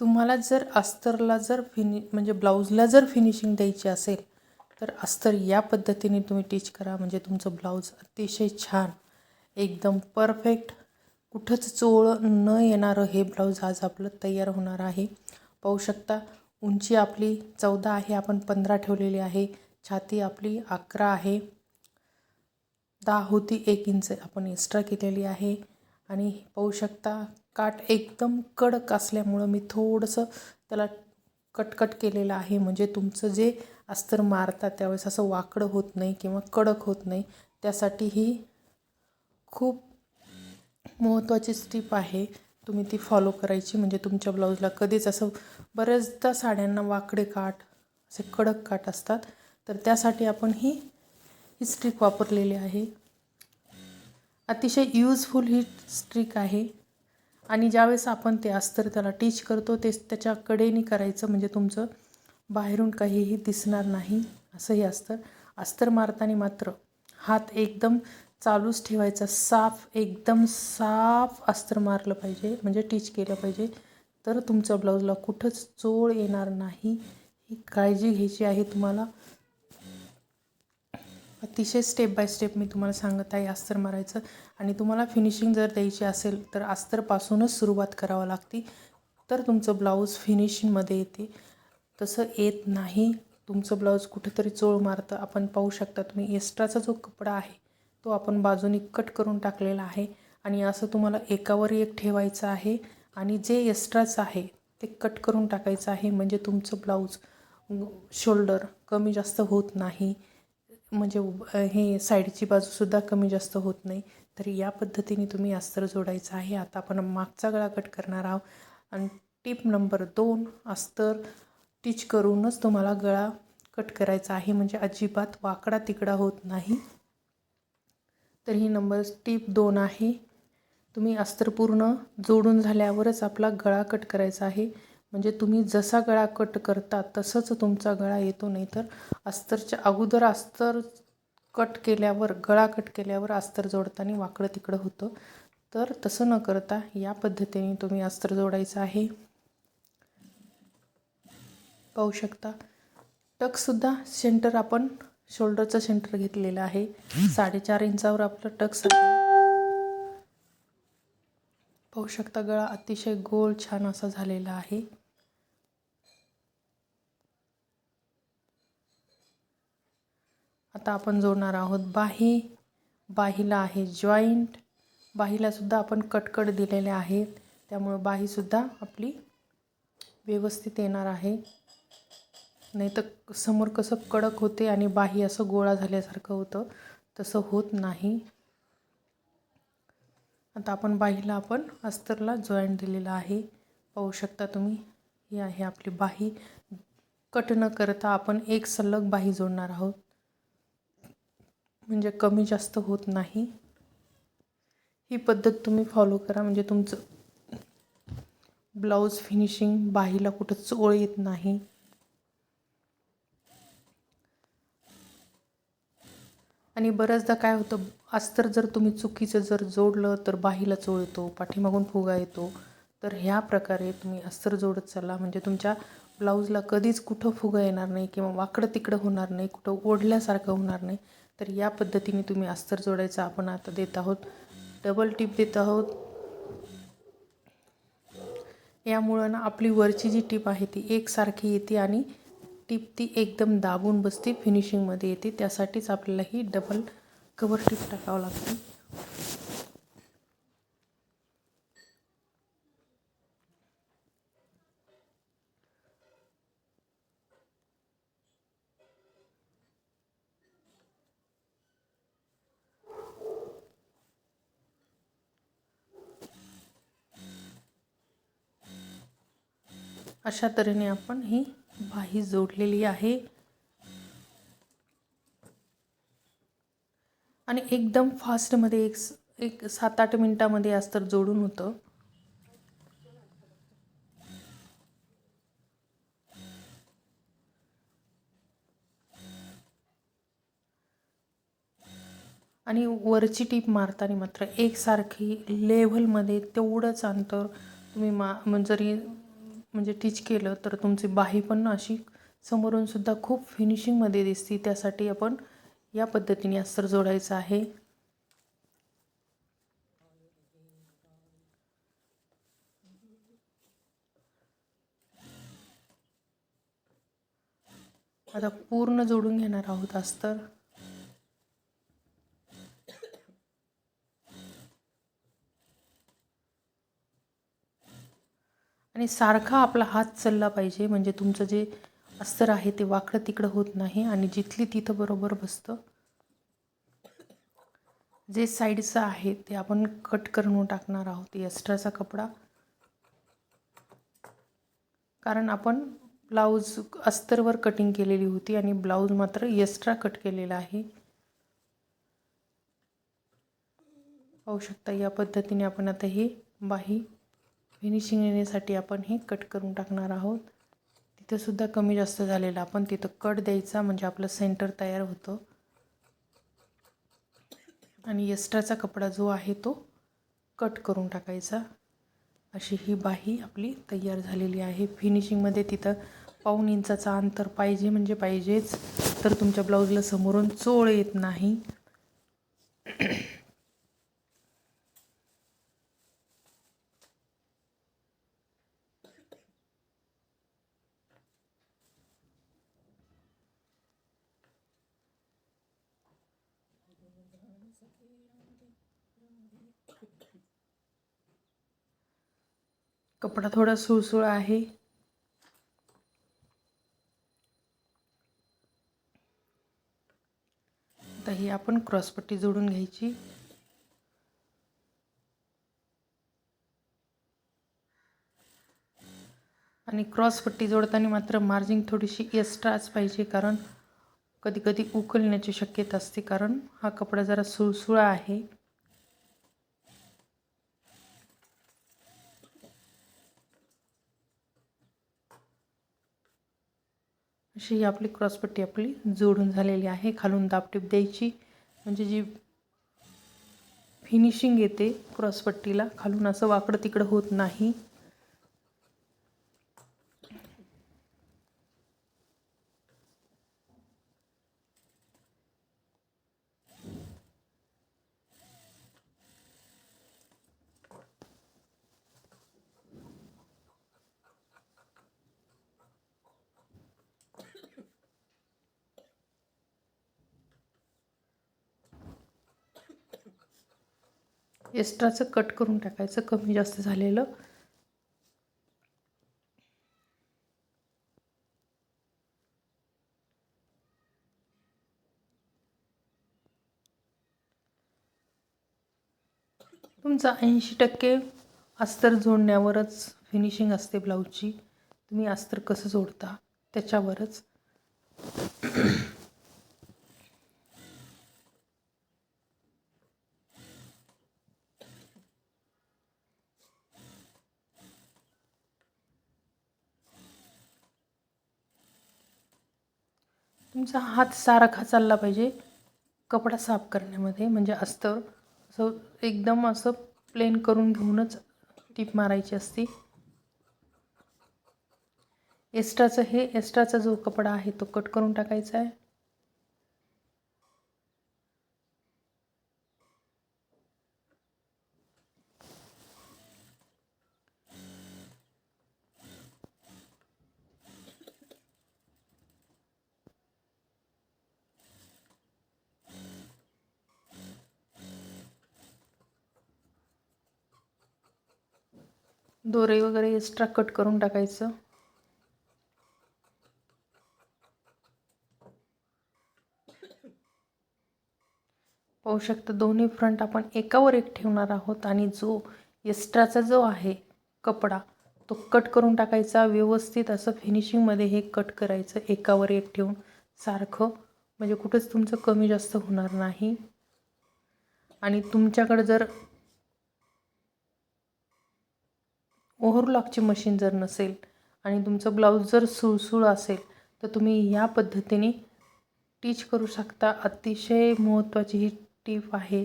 तुम्हाला जर अस्तरला जर फिनि म्हणजे ब्लाऊजला जर फिनिशिंग द्यायची असेल तर अस्तर या पद्धतीने तुम्ही टीच करा. म्हणजे तुमचं ब्लाऊज अतिशय छान एकदम परफेक्ट. कुठंच चोळ न येणारं हे ब्लाऊज आज आपलं तयार होणार आहे. पाहू शकता उंची आपली चौदा आहे आपण पंधरा ठेवलेली आहे. छाती आपली अकरा आहे. दहा होती एक इंच आपण एक्स्ट्रा केलेली आहे. आणि पाहू शकता काठ एकदम कडक असल्यामुळं मी थोडंसं त्याला कटकट केलेलं आहे. म्हणजे तुमचं जे अस्तर मारतात त्यावेळेस असं वाकडं होत नाही किंवा कडक होत नाही त्यासाठी ही खूप महत्त्वाची स्टीप आहे. तुम्ही ती फॉलो करायची. म्हणजे तुमच्या ब्लाऊजला कधीच असं बऱ्याचदा साड्यांना वाकडे काठ असे कडक काठ असतात. तर त्यासाठी आपण ही ही स्ट्रीप वापरलेली आहे. अतिशय यूजफुल ही स्ट्रिक आहे. आणि ज्यावेळेस आपण ते अस्तर त्याला टीच करतो ते त्याच्या कडेने करायचं म्हणजे तुमचं बाहेरून काहीही दिसणार नाही. असंही अस्तर. अस्तर मारताना मात्र हात एकदम चालूच ठेवायचा. साफ एकदम साफ अस्तर मारलं पाहिजे म्हणजे टीच केलं पाहिजे. तर तुमच्या ब्लाऊजला कुठंच चोळ येणार नाही. ही काळजी घ्यायची आहे तुम्हाला. अतिशय स्टेप बाय स्टेप मी तुम्हाला सांगत आहे अस्तर मारायचं. आणि तुम्हाला फिनिशिंग जर द्यायची असेल तर अस्तरपासूनच सुरुवात करावं लागते. तर तुमचं ब्लाऊज फिनिशिंगमध्ये येते. तसं येत नाही. तुमचं ब्लाऊज कुठेतरी चोळ मारतं. आपण पाहू शकता तुम्ही एक्स्ट्राचा जो कपडा आहे तो आपण बाजूने कट करून टाकलेला आहे. आणि असं तुम्हाला एकावर एक ठेवायचं आहे. आणि जे एक्स्ट्राचं आहे ते कट करून टाकायचं आहे. म्हणजे तुमचं ब्लाऊज शोल्डर कमी जास्त होत नाही. म्हणजे हे साईडची बाजूसुद्धा कमी जास्त होत नाही. तर या पद्धतीने तुम्ही अस्तर जोडायचं आहे. आता आपण मागचा गळा कट करणार आहोत. आणि टिप नंबर दोन अस्तर टिच करूनच तुम्हाला गळा कट करायचा आहे. म्हणजे अजिबात वाकडा तिकडा होत नाही. तर ही नंबर टिप दोन आहे. तुम्ही अस्तर पूर्ण जोडून झाल्यावरच आपला गळा कट करायचा आहे. म्हणजे तुम्ही जसा गळा कट करता तसंच तुमचा गळा येतो. नाही तर अस्तरच्या अगोदर अस्तर कट केल्यावर गळा कट केल्यावर अस्तर जोडताना वाकडं तिकडं होतं. तर तसं न करता या पद्धतीने तुम्ही अस्तर जोडायचं आहे. पाहू शकता टकसुद्धा सेंटर आपण शोल्डरचं सेंटर घेतलेलं आहे. साडेचार इंचावर आपलं टक्स आहे पाहू शकता गळा अतिशय गोल छान असा झालेला आहे. आता आपण जोडणार आहोत बाही. बाहीला आहे जॉईंट बाहीलासुद्धा आपण कटकट दिलेले आहेत. त्यामुळं बाहीसुद्धा आपली व्यवस्थित येणार आहे. नाही तर समोर कसं कडक होते आणि बाही असं गोळा झाल्यासारखं होतं तसं होत नाही. आता आपण बाहीला आपण अस्तरला जॉईंट दिलेला आहे. पाहू शकता तुम्ही ही आहे आपली बाही. कट न करता आपण एक सलग बाही जोडणार आहोत. म्हणजे कमी जास्त होत नाही. ही पद्धत तुम्ही फॉलो करा. म्हणजे तुमचं ब्लाऊज फिनिशिंग बाहीला कुठं चोळ येत नाही. आणि बऱ्याचदा काय होतं अस्तर जर तुम्ही चुकीचं जर जोडलं तर बाहीला चोळ येतो पाठीमागून फुगा येतो. तर ह्या प्रकारे तुम्ही अस्तर जोडत चला. म्हणजे तुमच्या ब्लाऊजला कधीच कुठं फुगा येणार नाही किंवा वाकडं तिकडं होणार नाही कुठं ओढल्यासारखं होणार नाही. तर या पद्धतीने तुम्ही अस्तर जोडायचं आपण आता देत आहोत. डबल टिप देत आहोत. यामुळं ना आपली वरची जी टीप आहे ती एकसारखी येते आणि टीप ती एकदम दाबून बसते फिनिशिंगमध्ये येते. त्यासाठीच आपल्याला ही डबल कवर टीप टाकावं लागते. अशा तऱ्हेने आपण ही बाही जोडलेली आहे. आणि एकदम फास्टमध्ये एक एक सात आठ मिनटामध्ये अस्तर जोडून होतं. आणि वरची टीप मारताना मात्र एकसारखी लेव्हलमध्ये तेवढंच अंतर तुम्ही मा जरी म्हणजे टीच केलं तर तुमची बाही पण अशी समोरून सुद्धा खूप फिनिशिंगमध्ये दिसते. त्यासाठी आपण या पद्धतीने अस्तर जोडायचं आहे. आता पूर्ण जोडून घेणार आहोत अस्तर. आणि सारखा आपला हात चालला पाहिजे. म्हणजे तुमचं जे अस्तर आहे ते वाकडं तिकडं होत नाही आणि जिथली तिथं बरोबर बसतं. जे साईडचं आहे ते आपण कट करून टाकणार आहोत. एक्स्ट्राचा कपडा. कारण आपण ब्लाऊज अस्तरवर कटिंग केलेली होती आणि ब्लाऊज मात्र एक्स्ट्रा कट केलेला आहे. पाहू शकता या पद्धतीने आपण आता हे बाही फिनिशिंग येण्यासाठी आपण हे कट करून टाकणार आहोत. तिथंसुद्धा कमी जास्त झालेलं आपण तिथं कट द्यायचा म्हणजे आपलं सेंटर तयार होतं. आणि एक्स्ट्राचा कपडा जो आहे तो कट करून टाकायचा. अशी ही बाही आपली तयार झालेली आहे. फिनिशिंगमध्ये तिथं पाऊन इंचाचा अंतर पाहिजे म्हणजे पाहिजेच. तर तुमच्या ब्लाऊजला समोरून चोळ येत नाही. कपडा थोडा सुळसुळ आहे. आता ही आपण क्रॉसपट्टी जोडून घ्यायची. आणि क्रॉसपट्टी जोडताना मात्र मार्जिंग थोडीशी एक्स्ट्राच पाहिजे कारण कधी कधी उकलण्याची शक्यता असते कारण हा कपडा जरा सुळसुळा आहे. अशी आपली क्रॉसपट्टी आपली जोडून झालेली आहे. खालून दापटीप द्यायची. म्हणजे जी फिनिशिंग येते क्रॉसपट्टीला खालून असं वाकडं तिकडं होत नाही. एक्स्ट्राचं कट करून टाकायचं कमी जास्त झालेलं. तुमचा ऐंशी टक्के अस्तर जोडण्यावरच फिनिशिंग असते ब्लाऊजची तुम्ही अस्तर कसं जोडता? त्याच्यावरच. तुमचा हात सारखा चालला पाहिजे कपडा साफ करण्यामध्ये म्हणजे अस्तर असं एकदम असं प्लेन करून घेऊनच टीप मारायची असते. एक्स्ट्राचं हे एस्ट्राचा जो कपडा आहे तो कट करून टाकायचा आहे. दोरे वगैरे एक्स्ट्रा कट करून टाकायचं. पाहू शकता दोन्ही फ्रंट आपण एकावर एक ठेवणार आहोत आणि जो एक्स्ट्राचा जो आहे कपडा तो कट करून टाकायचा. व्यवस्थित असं फिनिशिंगमध्ये हे कट करायचं एकावर एक ठेवून. सारखं. म्हणजे कुठंच तुमचं कमी जास्त होणार नाही. आणि तुमच्याकडं जर ओव्हरलॉकची मशीन जर नसेल आणि तुमचं ब्लाऊज जर सुळसुळ असेल तर तुम्ही ह्या पद्धतीने टीच करू शकता. अतिशय महत्त्वाची ही टीप आहे.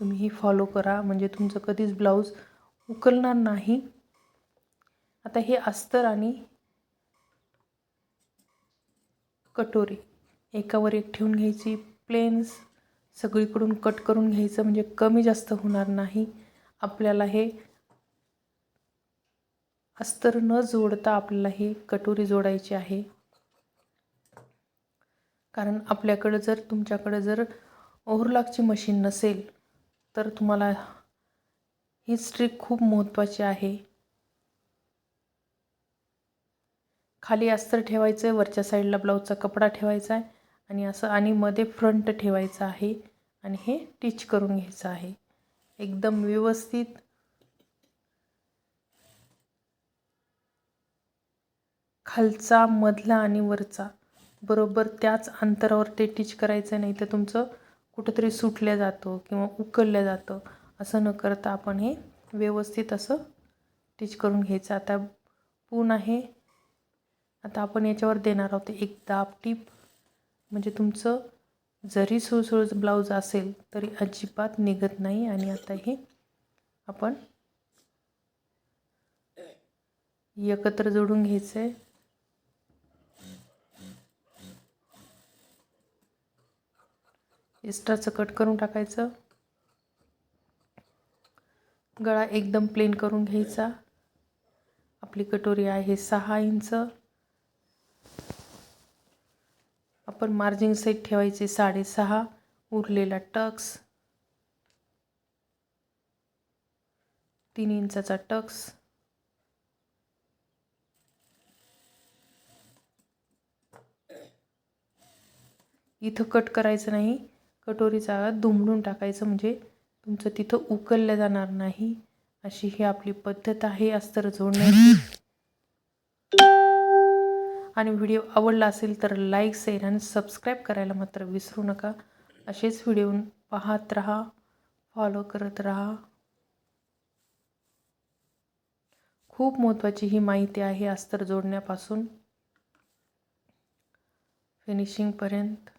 तुम्ही ही फॉलो करा. म्हणजे तुमचं कधीच ब्लाऊज उकलणार नाही. आता हे अस्तर आणि कटोरी एकावर एक ठेवून घ्यायची. प्लेन्स सगळीकडून कट करून घ्यायचं. म्हणजे कमी जास्त होणार नाही. आपल्याला हे अस्तर न जोडता आपल्याला ही कटोरी जोडायची आहे. कारण आपल्याकडं जर तुमच्याकडं जर ओव्हरलॉकची मशीन नसेल तर तुम्हाला ही स्ट्रीक खूप महत्त्वाची आहे. खाली अस्तर ठेवायचं आहे वरच्या साईडला ब्लाऊजचा कपडा ठेवायचा आहे आणि असं आणि मध्ये फ्रंट ठेवायचं आहे आणि हे टिच करून घ्यायचं आहे. एकदम व्यवस्थित खालचा मधला आणि वरचा. बरोबर त्याच अंतरावर ते टीच करायचं नाही तर तुमचं कुठंतरी सुटल्या जातं किंवा उकलल्या जातं. असं न करता आपण हे व्यवस्थित असं टीच करून घ्यायचं. आता पूर्ण आहे. आता आपण याच्यावर देणार आहोत एक दाब टीप म्हणजे तुमचं जरी सुळसुळच ब्लाऊज असेल तरी अजिबात निघत नाही आणि आता हे आपण एकत्र जोडून घ्यायचं आहे एक्स्ट्राचं कट करून टाकायचं. गळा एकदम प्लेन करून घ्यायचा. आपली कटोरी आहे सहा इंच. आपण मार्जिन सेट ठेवायचे साडेसहा उरलेला टक्स. तीन इंचाचा टक्स. इथं कट करायचं नाही. कटोरीचा दुमडून टाकायचं म्हणजे तुमचं तिथं उकललं जाणार नाही. अशी ही आपली पद्धत आहे अस्तर जोडण्याची. आणि व्हिडिओ आवडला असेल तर लाईक शेअर आणि सबस्क्राईब करायला मात्र विसरू नका. असेच व्हिडिओ पाहत राहा फॉलो करत राहा. खूप महत्त्वाची ही माहिती आहे अस्तर जोडण्यापासून. फिनिशिंगपर्यंत.